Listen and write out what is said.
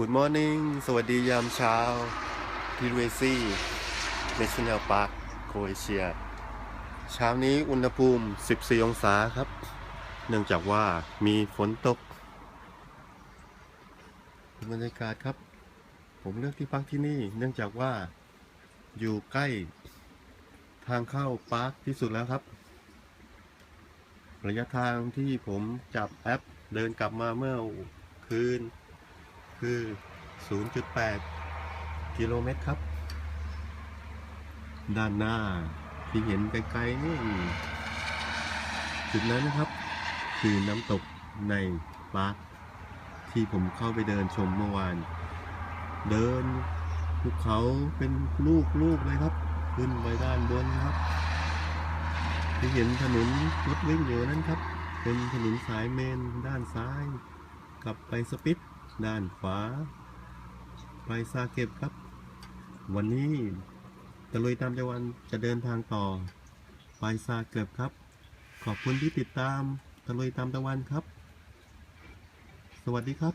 Good morning สวัสดียามเช้าที่เรซี่เนชั่นแนลพาร์คโคเอเชีย เช้านี้อุณหภูมิ 14 องศาครับ เนื่องจากว่ามีฝนตกบรรยากาศครับ ผมเลือกที่พักที่นี่ เนื่องจากว่าอยู่ใกล้ทางเข้าพาร์คที่สุดแล้วครับ ระยะทางที่ผมจับแอปเดินกลับมาเมื่อคืน คือ 0.8 กิโลเมตรครับ ด้านหน้าที่เห็นไกลๆนี่จุดนั้นนะครับ คือน้ำตกในปาร์คที่ผมเข้าไปเดินชมเมื่อวาน เดินภูเขาเป็นลูกๆเลยครับ ขึ้นไปด้านบนครับ ที่เห็นถนนรถวิ่งอยู่นั้นครับ เป็นถนนสายเมนด้านซ้าย กลับไปสปิต ด้านขวา ไปซาเก็บครับ วันนี้ตะลุยตามจังหวันจะเดินทางต่อ ไปซาเก็บครับ ขอบคุณที่ติดตามตะลุยตามตะวันครับ สวัสดีครับ